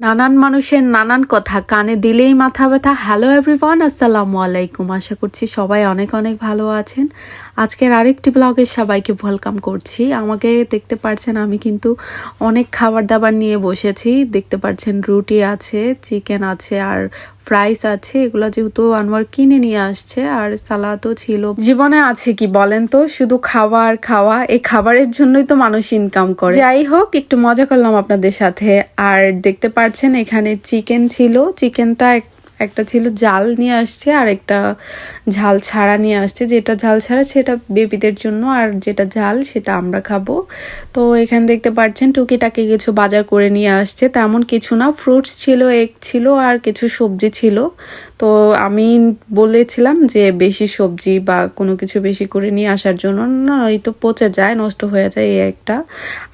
নানান মানুষের নানান কথা। কানে দিলেই মাথা ব্যথা। হ্যালো এভরিওয়ান আসসালামু আলাইকুম। আশা করছি সবাই অনেক অনেক ভালো আছেন। আজকের আরেকটি ব্লগে সবাইকে ওয়েলকাম করছি। আমাকে দেখতে পারছেন, আমি কিন্তু অনেক খাবার দাবার নিয়ে বসেছি। দেখতে পারছেন রুটি আছে চিকেন আছে, আর ফ্রাইস আছে, এগুলো যেহেতু আনোয়ার কিনে নিয়ে আসছে আর সালাদও ছিল। জীবনে আছে কি বলেন তো? শুধু খাবার খাওয়া, এই খাবারের জন্যই তো মানুষ ইনকাম করে। যাই হোক, একটু মজা করলাম আপনাদের সাথে। আর দেখতে পাচ্ছেন এখানে চিকেন ছিল। চিকেনটা একটা ছিল জাল নিয়ে আসছে, আর একটা ঝাল ছাড়া নিয়ে আসছে। যেটা ঝাল ছাড়া সেটা বেবিদের জন্য, আর যেটা ঝাল সেটা আমরা খাব। তো এখানে দেখতে পাচ্ছেন, টুকিটাকি কিছু বাজার করে নিয়ে আসছে। তেমন কিছু না, ফ্রুটস ছিল, এগ ছিল, আর কিছু সবজি ছিল। তো আমি বলেছিলাম যে বেশি সবজি বা কোনো কিছু বেশি করে নিয়ে আসার জন্য না এই তো পচে যায়, নষ্ট হয়ে যায় এই একটা।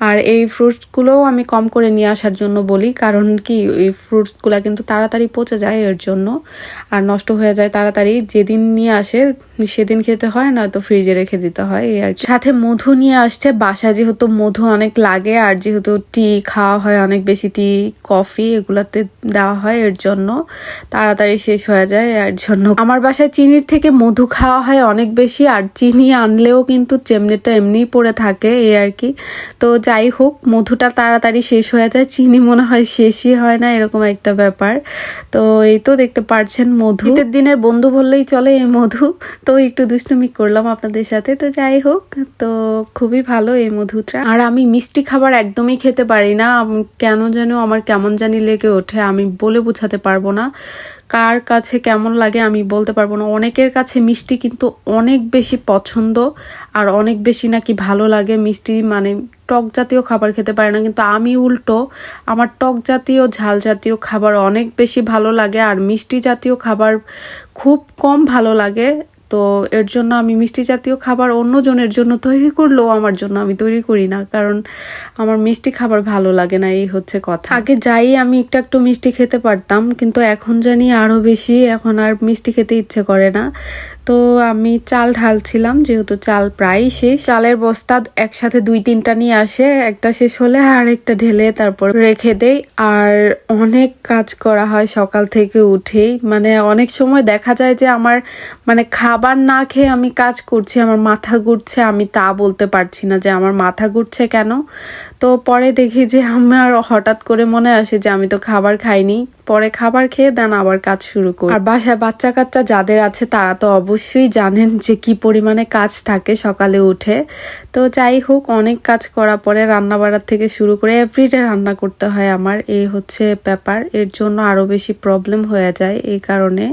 আর এই ফ্রুটসগুলোও আমি কম করে নিয়ে আসার জন্য বলি, কারণ কি এই ফ্রুটসগুলো কিন্তু তাড়াতাড়ি পচে যায়, এর জন্য। আর নষ্ট হয়ে যায় তাড়াতাড়ি। যেদিন নিয়ে আসে, সেদিন খেতে হয়, নয়তো ফ্রিজে রেখে দিতে হয় আর সাথে মধু নিয়ে আসছে। বাসা যেহেতু মধু অনেক লাগে, আর যেহেতু টি খাওয়া হয়, অনেক বেশি টি কফি এগুলাতে দেওয়া হয়, এর জন্য তাড়াতাড়ি শেষ হয়ে যায়, এর জন্য। আমার বাসায় চিনির থেকে মধু খাওয়া হয় অনেক বেশি, আর চিনি আনলেও কিন্তু চেমনিটা এমনিই পড়ে থাকে, এই আর কি। তো যাই হোক, মধুটা তাড়াতাড়ি শেষ হয়ে যায়। চিনি মনে হয় শেষই হয় না, এরকম একটা ব্যাপার। তো এই তো দেখতে পারছেন মধু। দিনের বন্ধু বললেই চলে এই মধু। তো একটু দুষ্টুমি করলাম আপনাদের সাথে। তো যাই হোক, তো খুবই ভালো এই মধুটা। আর আমি মিষ্টি খাবার একদমই খেতে পারি না। কেন যেন আমার কেমন জানি লেগে ওঠে। আমি বলে বোঝাতে পারব না। কার কাছে কেমন লাগে আমি বলতে পারব না। অনেকের কাছে মিষ্টি কিন্তু অনেক বেশি পছন্দ আর অনেক বেশি নাকি ভালো লাগে। মিষ্টি মানে টক জাতীয় খাবার খেতে পারে না কিন্তু আমি উল্টো, আমার টক জাতীয়, ঝাল জাতীয় খাবার অনেক বেশি ভালো লাগে আর মিষ্টি জাতীয় খাবার খুব কম ভালো লাগে। তো এর জন্য আমি মিষ্টি জাতীয় খাবার অন্যজনের জন্য তৈরি করলেও আমার জন্য আমি তৈরি করি না। কারণ আমার মিষ্টি খাবার ভালো লাগে না, এই হচ্ছে কথা। আগে যাই আমি একটু একটু মিষ্টি খেতে পারতাম, কিন্তু এখন জানি আরও বেশি, এখন আর মিষ্টি খেতে ইচ্ছে করে না। তো আমি চাল ঢালছিলাম, যেহেতু চাল প্রায় শেষ। চালের বস্তা একসাথে দুই তিনটা নিয়ে আসে, একটা শেষ হলে আর একটা ঢেলে তারপর রেখে দেই। আর অনেক কাজ করা হয় সকাল থেকে উঠেই। মানে অনেক সময় দেখা যায় যে আমার মানে খাবার না খেয়ে আমি কাজ করছি, আমার মাথা ঘুরছে, আমি তা বলতে পারছি না যে আমার মাথা ঘুরছে কেন। তো পরে দেখি যে আমার হঠাৎ করে মনে আসে যে আমি তো খাবার খাইনি। পরে খাবার খেয়ে দেন আবার কাজ শুরু করি। আর বাসায় বাচ্চা কাচ্চা যাদের আছে তারা তো অবশ্যই জানেন যে কি পরিমাণে কাজ থাকে সকালে উঠে। তো যাই হোক, অনেক কাজ করার পরে রান্না বাড়ার থেকে শুরু করে এভরিডে রান্না করতে হয় আমার। এই হচ্ছে ব্যাপার। এর জন্য আরও বেশি প্রবলেম হয়ে যায় এই কারণে।